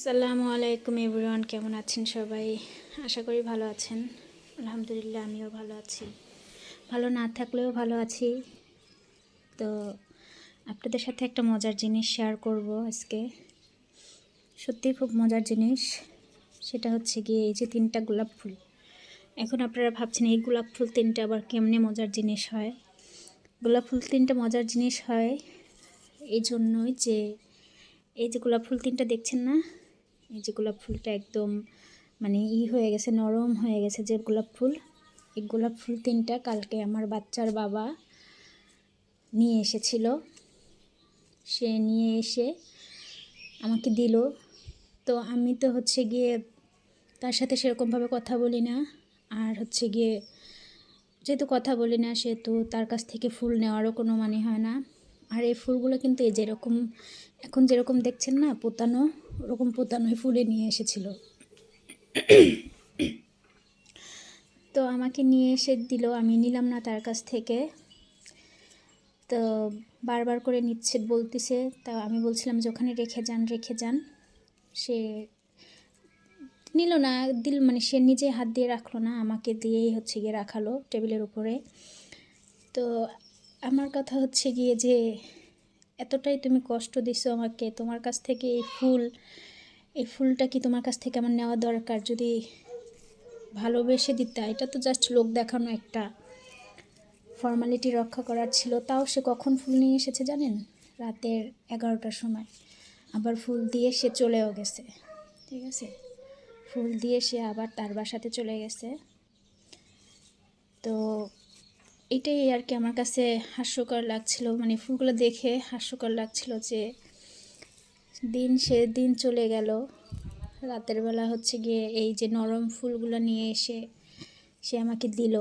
আসসালামু আলাইকুম এভরিওয়ান, কেমন আছেন সবাই? আশা করি ভালো আছেন। আলহামদুলিল্লাহ, আমিও ভালো আছি। ভালো না থাকলেও ভালো আছি। তো আপনাদের সাথে একটা মজার জিনিস শেয়ার করব আজকে। সত্যি খুব মজার জিনিস, সেটা হচ্ছে গিয়ে এই যে তিনটা গোলাপ ফুল। এখন আপনারা ভাবছেন, এই গোলাপ ফুল তিনটা আবার কেমনে মজার জিনিস হয়? গোলাপ ফুল তিনটা মজার জিনিস হয় এই জন্যই যে, এই যে গোলাপ ফুল তিনটা দেখছেন না? এই যে গোলাপ ফুলটা একদম মানে ই হয়ে গেছে, নরম হয়ে গেছে যে গোলাপ ফুল। এই গোলাপ ফুল তিনটা কালকে আমার বাচ্চার বাবা নিয়ে এসেছিল। সে নিয়ে এসে আমাকে দিল। তো আমি তো হচ্ছে গিয়ে তার সাথে সেরকমভাবে কথা বলি না। আর হচ্ছে গিয়ে যেহেতু কথা বলি না, সেহেতু তার কাছ থেকে ফুল নেওয়ারও কোনো মানে হয় না। আর এই ফুলগুলো কিন্তু এই যেরকম, এখন যেরকম দেখছেন না, পোতানো, ওরকম পোতানোই ফুলে নিয়ে এসেছিল। তো আমাকে নিয়ে এসে দিল, আমি নিলাম না তার কাছ থেকে। তো বারবার করে নিচ্ছে, বলতেছে, তা আমি বলছিলাম যে ওখানে রেখে যান রেখে যান। সে নিল না, দিল মানে সে নিজে হাত দিয়ে রাখল না, আমাকে দিয়েই হচ্ছে গিয়ে রাখালো টেবিলের উপরে। তো আমার কথা হচ্ছে গিয়ে যে এতটাই তুমি কষ্ট দিছো আমাকে, তোমার কাছ থেকে এই ফুল, এই ফুলটা কি তোমার কাছ থেকে আমার নেওয়া দরকার? যদি ভালোবেসে দিতা, এটা তো জাস্ট লোক দেখানো একটা ফর্মালিটি রক্ষা করার ছিল, তাও সে কখন ফুল নিয়ে এসেছে জানেন? রাতের এগারোটার সময়। আবার ফুল দিয়ে সে চলেও গেছে, ঠিক আছে? ফুল দিয়ে সে আবার তার বাসাতে চলে গেছে। তো এটাই আর কি আমার কাছে হাস্যকর লাগছিল। মানে ফুলগুলো দেখে হাস্যকর লাগছিল যে দিন সে দিন চলে গেল। রাতের বেলা হচ্ছে গিয়ে এই যে নরম ফুলগুলো নিয়ে এসে সে আমাকে দিল।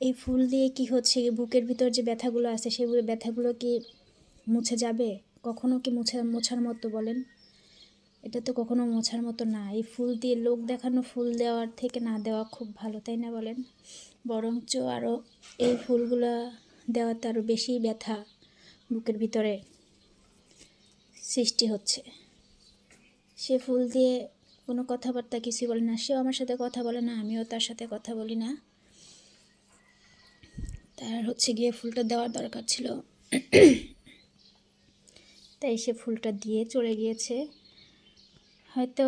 এই ফুল দিয়ে কি হচ্ছে? বুকের ভিতর যে ব্যথাগুলো আছে সেই ব্যথাগুলো কি মুছে যাবে? কখনো কি মুছে, মোছার মতো বলেন? এটা তো কখনো মোছার মতো না। এই ফুল দিয়ে লোক দেখানো ফুল দেওয়ার থেকে না দেওয়া খুব ভালো, তাই না বলেন? বরঞ্চ আরও এই ফুলগুলো দেওয়াতে আরও বেশি ব্যথা বুকের ভিতরে সৃষ্টি হচ্ছে। সে ফুল দিয়ে কোনো কথাবার্তা কিছুই বলে না। সেও আমার সাথে কথা বলে না, আমিও তার সাথে কথা বলি না। তার হচ্ছে গিয়ে ফুলটা দেওয়ার দরকার ছিল। তাই সে ফুলটা দিয়ে চলে গিয়েছে। হয়তো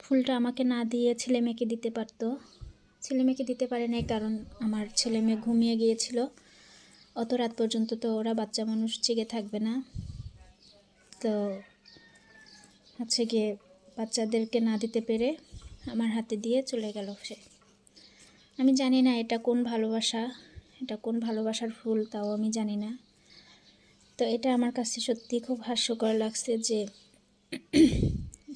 ফুলটা আমাকে না দিয়ে ছেলে মেয়েকে দিতে পারতো। ছেলে মেয়েকে দিতে পারে নাই কারণ আমার ছেলে মেয়ে ঘুমিয়ে গিয়েছিল। অত রাত পর্যন্ত তো ওরা বাচ্চা মানুষ জেগে থাকবে না। তো হচ্ছে গিয়ে বাচ্চাদেরকে না দিতে পেরে আমার হাতে দিয়ে চলে গেল সে। আমি জানি না এটা কোন ভালোবাসা, এটা কোন ভালোবাসার ফুল তাও আমি জানি না। তো এটা আমার কাছে সত্যি খুব হাস্যকর লাগছে যে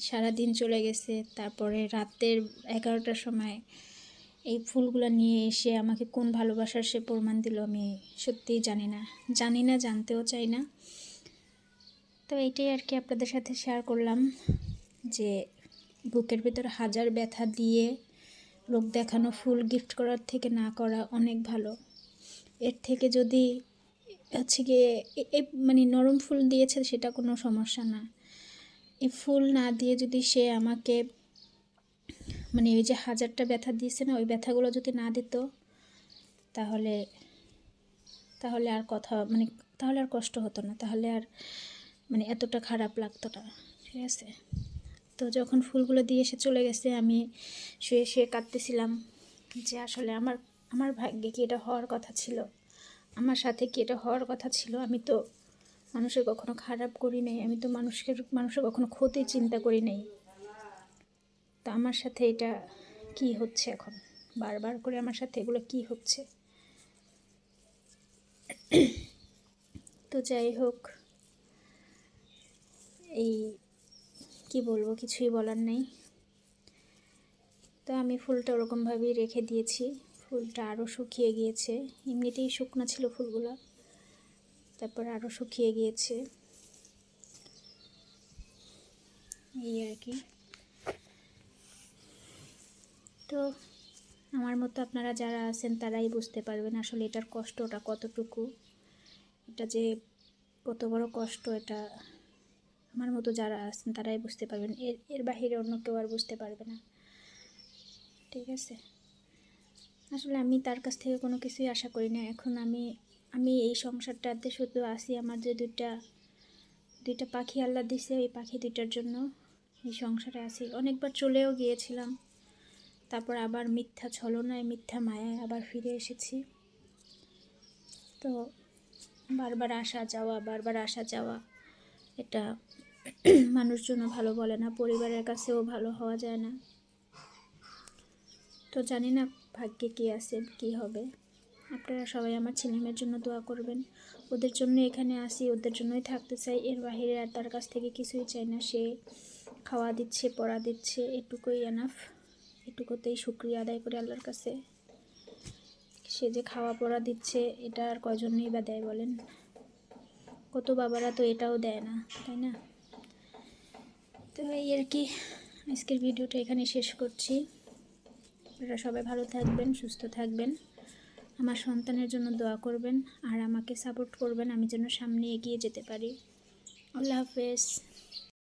সারা দিন চলে গেছে। তারপরে রাতের এগারোটার সময় এই ফুলগুলো নিয়ে এসে আমাকে কোন ভালোবাসার সে প্রমাণ দিল আমি সত্যিই জানি না। জানি না, জানতেও চাই না। তো এইটাই আর কি আপনাদের সাথে শেয়ার করলাম যে বুকের ভিতর হাজার ব্যথা দিয়ে লোক দেখানো ফুল গিফট করার থেকে না করা অনেক ভালো। এর থেকে যদি হচ্ছে গিয়ে মানে নরম ফুল দিয়েছে সেটা কোনো সমস্যা না। এই ফুল না দিয়ে যদি সে আমাকে মানে ওই যে হাজারটা ব্যথা দিয়েছে না, ওই ব্যথাগুলো যদি না দিত, তাহলে তাহলে আর কথা মানে তাহলে আর কষ্ট হতো না, তাহলে আর মানে এতটা খারাপ লাগতো না, ঠিক আছে? তো যখন ফুলগুলো দিয়ে এসে চলে গেছে, আমি শুয়ে শুয়ে কাঁদতেছিলাম যে আসলে আমার আমার ভাগ্যে কি এটা হওয়ার কথা ছিল? আমার সাথে কি এটা হওয়ার কথা ছিল? আমি তো মানুষের কখনো খারাপ করি নাই। আমি তো মানুষের মানুষের কখনো ক্ষতি চিন্তা করি নাই। তো আমার সাথে এটা কি হচ্ছে এখন? বারবার করে আমার সাথে এগুলো কি হচ্ছে? তো যাই হোক, এই কি বলব, কিছুই বলার নেই। তো আমি ফুলটা ওরকমভাবেই রেখে দিয়েছি। ফুলটা আরও শুকিয়ে গিয়েছে। এমনিতেই শুকনো ছিল ফুলগুলো। তারপর আরও শুকিয়ে গিয়েছে। এই আর কি। তো আমার মতো আপনারা যারা আছেন তারাই বুঝতে পারবেন আসলে এটার কষ্টটা কতটুকু। এটা যে কত বড় কষ্ট এটা আমার মতো যারা আছেন তারাই বুঝতে পারবেন। এর এর বাহিরে অন্য কেউ আর বুঝতে পারবে না। ঠিক আছে? আসলে আমি তার কাছ থেকে কোনো কিছুই আশা করি না। এখন আমি আমি এই সংসারটাতে শুধু আসি আমার যে দুইটা দুইটা পাখি আল্লাহ দিছে, ওই পাখি দুইটার জন্য এই সংসারে আছি। অনেকবার চলেও গিয়েছিলাম, তারপর আবার মিথ্যা ছলনায়, মিথ্যা মায়ায় আবার ফিরে এসেছি। তো বারবার আসা যাওয়া, বারবার আসা যাওয়া, এটা মানুষজনও ভালো বলে না, পরিবারের কাছেও ভালো হওয়া যায় না। তো জানি না ভাগ্যে কী আছে, কী হবে। আপনারা সবাই আমার ছেলেমেয়ের জন্য দোয়া করবেন। ওদের জন্য এখানে আসি, ওদের জন্যই থাকতে চাই। এর বাইরে আর তার কাছ থেকে কিছুই চাই না। সে খাওয়া দিচ্ছে, পড়া দিচ্ছে, এটুকুই এনাফ এটুকুতেই শুক্রিয়া আদায় করে আল্লাহর কাছে। সে যে খাওয়া, পড়া দিচ্ছে, এটা আর কজনই বা দেয় বলেন? কত বাবারা তো এটাও দেয় না, তাই না? তো এই আর কি, আজকের ভিডিওটা এখানে শেষ করছি। আপনারা সবাই ভালো থাকবেন, সুস্থ থাকবেন। আমার সন্তানের জন্য দোয়া করবেন আর আমাকে সাপোর্ট করবেন, আমি যেন সামনে এগিয়ে যেতে পারি। আল্লাহ হাফেজ।